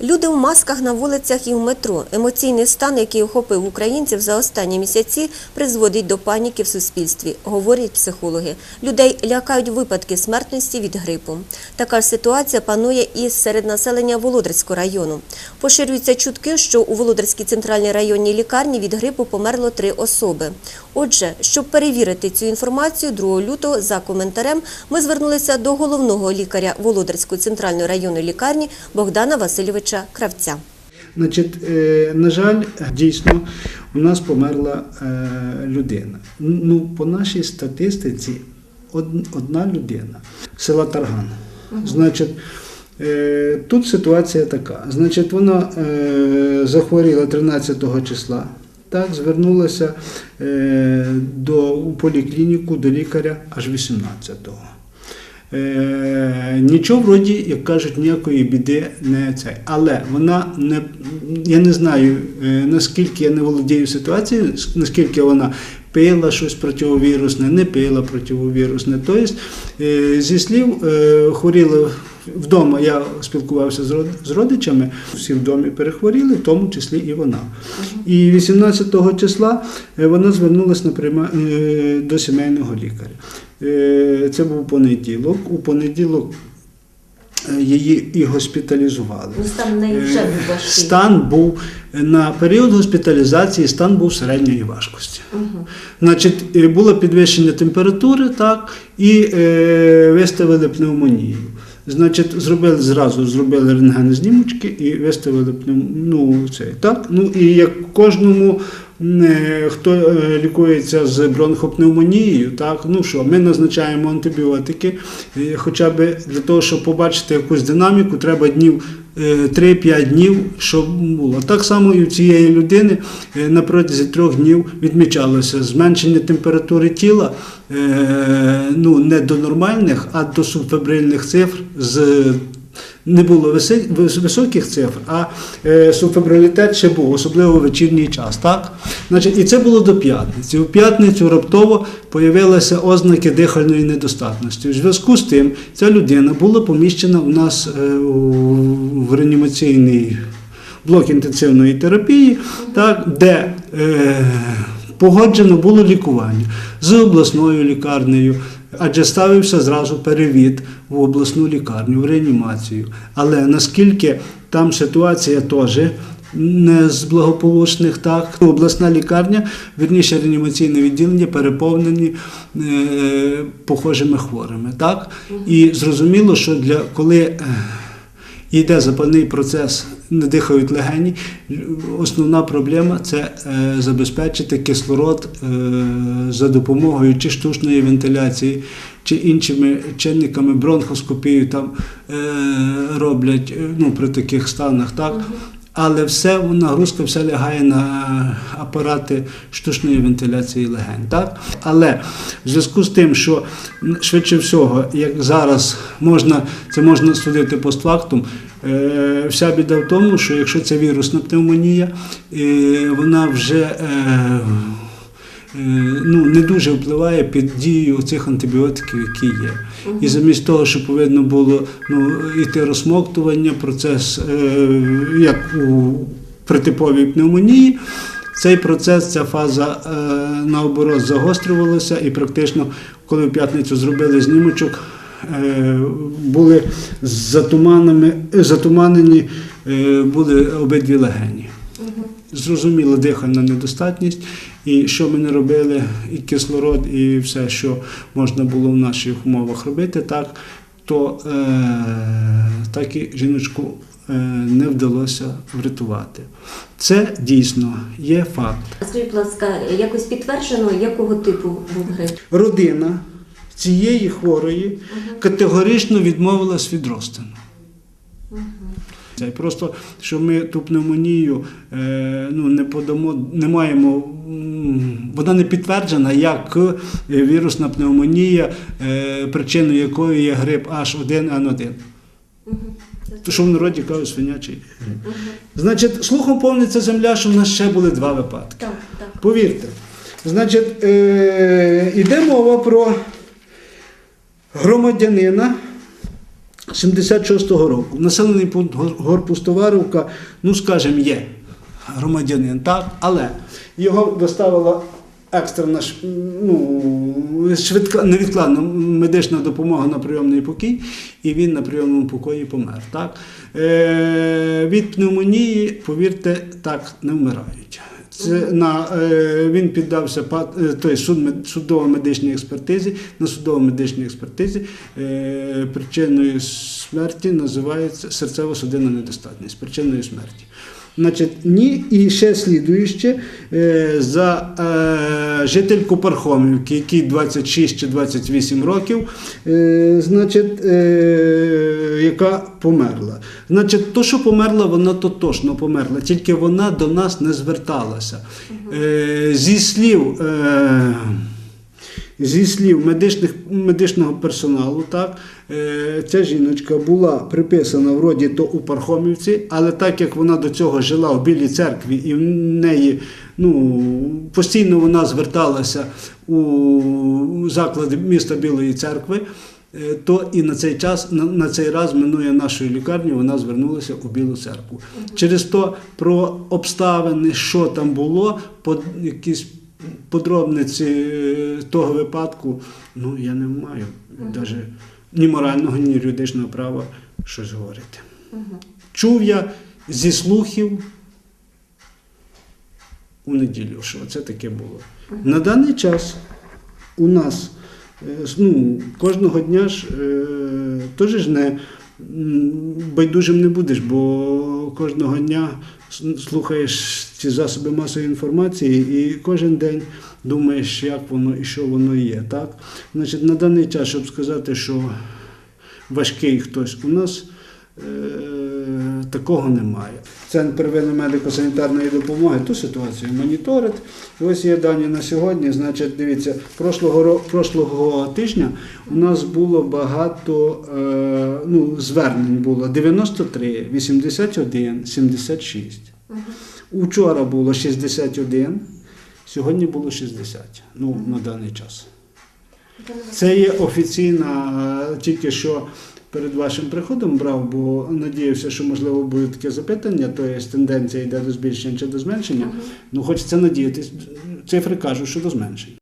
Люди в масках на вулицях і в метро. Емоційний стан, який охопив українців за останні місяці, призводить до паніки в суспільстві, говорять психологи. Людей лякають випадки смертності від грипу. Така ж ситуація панує і серед населення Володарського району. Поширюються чутки, що у Володарській центральній районній лікарні від грипу померло три особи. Отже, щоб перевірити цю інформацію, 2 лютого за коментарем ми звернулися до головного лікаря Володарської центральної районної лікарні Богдана Васильовича Кравця. Значить, е, на жаль, дійсно, у нас померла е, людина. Ну, по нашій статистиці, одна людина села Тарган. Значить, е, тут ситуація така. Значить, вона захворіла 13 числа. Так, звернулася е, до, у поліклініку до лікаря аж 18-го. Е, нічого вроді, як кажуть, ніякої біди не цей. Але вона не я не знаю е, наскільки я не володію ситуацією, наскільки вона пила щось противовірусне, не пила противовірусне. Тобто, е, зі слів, е, хворіли вдома. Я спілкувався з родичами, всі в домі перехворіли, в тому числі і вона. І 18 числа е, вона звернулася до сімейного лікаря. Це був понеділок. У понеділок її і госпіталізували. Ну, стан був важкий. Стан був на період госпіталізації, стан був середньої важкості. Значить, е, було підвищення температури, так, і е, виставили пневмонію. Значить, зробили зразу зробили рентген-знімочки і виставили пневм... ну, цей, так? Ну і як кожному, е, хто е, лікується з бронхопневмонією, так, ну що, ми назначаємо антибіотики, е, хоча б для того, щоб побачити якусь динаміку, треба днів е, 3-5 днів, щоб було. Так само і у цієї людини е, на протязі трьох днів відмічалося зменшення температури тіла е, ну, не до нормальних, а до субфебрильних цифр з не було високих цифр, а е, субфебрилітет ще був, особливо в вечірній час. Так? Значить, і це було до п'ятниці. У п'ятницю раптово появилися ознаки дихальної недостатності. У зв'язку з тим ця людина була поміщена у нас е, в реанімаційний блок інтенсивної терапії, так, де е, погоджено було лікування з обласною лікарнею, адже ставився зразу перевід в обласну лікарню, в реанімацію. Але наскільки там ситуація теж не з благополучних, так обласна лікарня, вірніше реанімаційне відділення переповнені е, похожими хворими. Так? І зрозуміло, що для коли. е, Йде запальний процес, не дихають легені. Основна проблема це е, забезпечити кислород е, за допомогою чи штучної вентиляції, чи іншими чинниками бронхоскопію там е, роблять ну, при таких станах. Так? Але все нагрузка все лягає на апарати штучної вентиляції легень. Так? Але в зв'язку з тим, що швидше всього, як зараз можна, це можна судити постфактум, вся біда в тому, що якщо це вірусна пневмонія, е, вона вже е, е, ну, не дуже впливає під дією цих антибіотиків, які є. І замість того, що повинно було ну, йти розсмоктування, процес, е, як у при типовій пневмонії, цей процес, ця фаза е, наоборот загострювалася, і практично, коли в п'ятницю зробили знімочок, е, були затуманені, затуманені е, були обидві легені. Зрозуміла дихальна недостатність, і що ми не робили, і кислород, і все, що можна було в наших умовах робити, так, то е, так і жіночку е, не вдалося врятувати. Це дійсно є факт. Скажіть, будь ласка, якось підтверджено, якого типу був грип? Родина цієї хворої категорично відмовилась від розтину. Це Просто що ми ту пневмонію е, ну, не подамо, не маємо, вона не підтверджена як е, вірусна пневмонія, е, причиною якої є грип H1N1. То, що в народі кажуть свинячий грип. Значить, слухом повниться земля, що в нас ще були два випадки. Повірте. Значить, е, йде мова про громадянина 76-го року. Населений пункт Гор- Горпустоваровка, ну скажімо, є громадянин, так, але його доставила екстрена ну, швидка невідкладна медична допомога на прийомний покій, і він на прийомному покої помер. Так? Е, від пневмонії, повірте, так не вмирають. Це на, е, він піддався е, той суд, мед- судово-медичній експертизі. На судово-медичній експертизі е, причиною смерті називається серцево-судинна недостатність. Причиною смерті. Значить, ні, і ще слідуюче е, за е, жительку Пархомівки, якій 26 чи 28 років, е, значить, яка померла. Значить, то, що померла, вона то точно померла, тільки вона до нас не зверталася. Зі слів. Зі слів медичних, медичного персоналу, так, е, ця жіночка була приписана вроді то у Пархомівці, але так як вона до цього жила в Білій церкві, і в неї ну, постійно вона зверталася у заклади міста Білої церкви, е, то і на цей час, на, на цей раз минує нашої лікарні, вона звернулася у Білу церкву. Через то про обставини, що там було, по якісь подробниці е, того випадку, ну я не маю навіть ні морального, ні юридичного права щось говорити. Чув я зі слухів у неділю, що це таке було. На даний час у нас е, ну, кожного дня ж е, теж не байдужим не будеш, бо кожного дня слухаєш ці засоби масової інформації і кожен день думаєш, як воно і що воно є. Так? Значить, на даний час, щоб сказати, що важкий хтось у нас. е, Такого немає. Центр первинної медико-санітарної допомоги ту ситуацію моніторить. І ось є дані на сьогодні. Значить, дивіться, прошлого, прошлого тижня у нас було багато е, ну, звернень було 93, 81, 76. Учора було 61, сьогодні було 60. Ну, на даний час. Це є офіційна, е, тільки що перед вашим приходом брав, бо надіявся, що можливо буде таке запитання, то є тенденція йде до збільшення чи до зменшення. Ну, хочеться надіятись. цифри кажуть, що до зменшення.